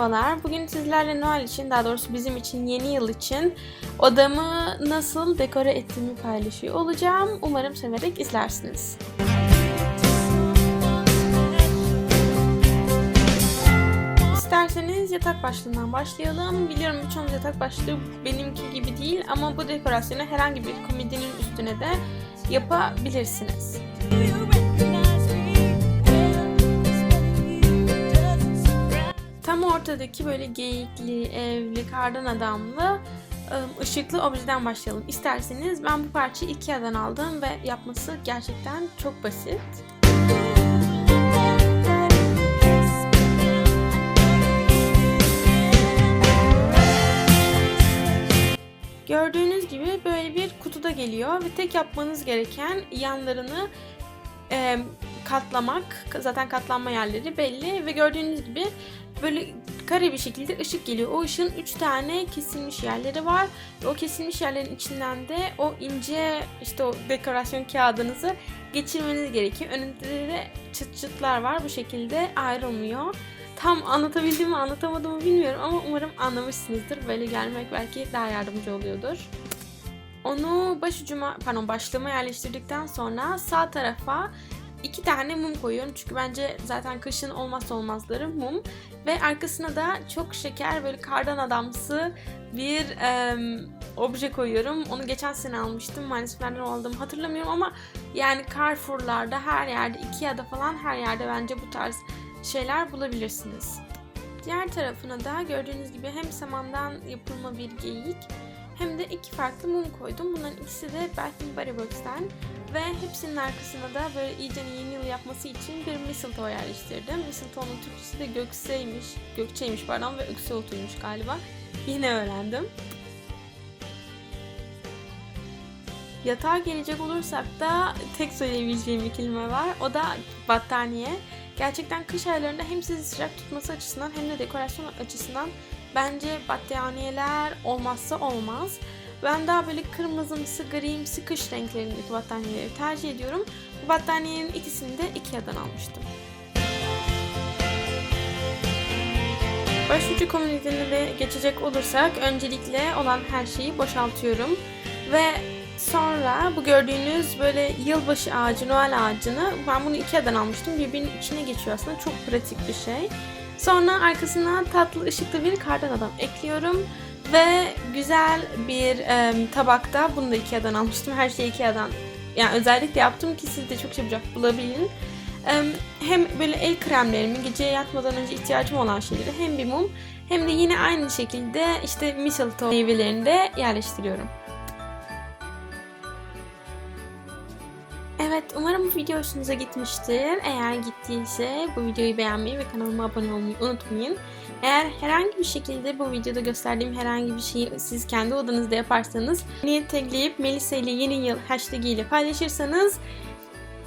Merhabalar. Bugün sizlerle Noel için, daha doğrusu bizim için yeni yıl için odamı nasıl dekore ettiğimi paylaşıyor olacağım. Umarım severek izlersiniz. İsterseniz yatak başlığından başlayalım. Biliyorum birçoğunuz yatak başlığı benimki gibi değil ama bu dekorasyonu herhangi bir komedinin üstüne de yapabilirsiniz. Tam ortadaki böyle geyikli, evli, kardan adamlı ım, ışıklı objeden başlayalım. İsterseniz ben bu parçayı Ikea'dan aldım ve yapması gerçekten çok basit. Gördüğünüz gibi böyle bir kutuda geliyor ve tek yapmanız gereken yanlarını e, katlamak. Zaten katlanma yerleri belli ve gördüğünüz gibi böyle kare bir şekilde ışık geliyor. O ışığın 3 tane kesilmiş yerleri var. O kesilmiş yerlerin içinden de o ince işte o dekorasyon kağıdınızı geçirmeniz gerekiyor. Önünde de çıt çıtlar var. Bu şekilde ayrılmıyor. Tam anlatabildim mi anlatamadım mı bilmiyorum ama umarım anlamışsınızdır. Böyle gelmek belki daha yardımcı oluyordur. Onu başucuma, pardon başlığıma yerleştirdikten sonra sağ tarafa iki tane mum koyuyorum. Çünkü bence zaten kışın olmazsa olmazları mum. Ve arkasına da çok şeker böyle kardan adamsı bir em, obje koyuyorum. Onu geçen sene almıştım. Maalesef nereden aldığımı hatırlamıyorum ama yani Carrefour'larda her yerde, Ikea'da falan her yerde bence bu tarz şeyler bulabilirsiniz. Diğer tarafına da gördüğünüz gibi hem samandan yapılma bir geyik hem de iki farklı mum koydum. Bunların ikisi de Bath Body Works'ten ve hepsinin arkasına da böyle iyice yeni yıl yapması için bir mistletoe yerleştirdim. Mistletoe'nun Türkçesi de gökseymiş, gökçeymiş pardon ve ökse otuymuş galiba. Yine öğrendim. Yatağa gelecek olursak da tek söyleyebileceğim bir kelime var. O da battaniye. Gerçekten kış aylarında hem sizi sıcak tutması açısından hem de dekorasyon açısından bence battaniyeler olmazsa olmaz. Ben daha böyle kırmızımsı, grimsi kış renklerindeki battaniyeleri tercih ediyorum. Bu battaniyenin ikisini de Ikea'dan almıştım. Başucu komünitesine de geçecek olursak öncelikle olan her şeyi boşaltıyorum. Ve sonra bu gördüğünüz böyle yılbaşı ağacı, Noel ağacını ben bunu Ikea'dan almıştım. Birbirinin içine geçiyor aslında. Çok pratik bir şey. Sonra arkasına tatlı ışıklı bir kardan adam ekliyorum. Ve güzel bir e, tabakta, bunu da Ikea'dan almıştım. Her şeyi Ikea'dan yani özellikle yaptım ki siz de çok çabucak bulabilin. E, hem böyle el kremlerimi, geceye yatmadan önce ihtiyacım olan şeyleri hem bir mum hem de yine aynı şekilde işte mistletoe meyvelerini de yerleştiriyorum. Evet umarım bu video hoşunuza gitmiştir. Eğer gittiyse bu videoyu beğenmeyi ve kanalıma abone olmayı unutmayın. Eğer herhangi bir şekilde bu videoda gösterdiğim herhangi bir şeyi siz kendi odanızda yaparsanız beni tagleyip Melisa ile yeni yıl hashtag ile paylaşırsanız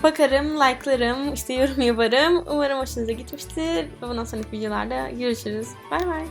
bakarım, like'larım, işte yorum yaparım. Umarım hoşunuza gitmiştir. Bundan sonraki videolarda görüşürüz. Bay bay.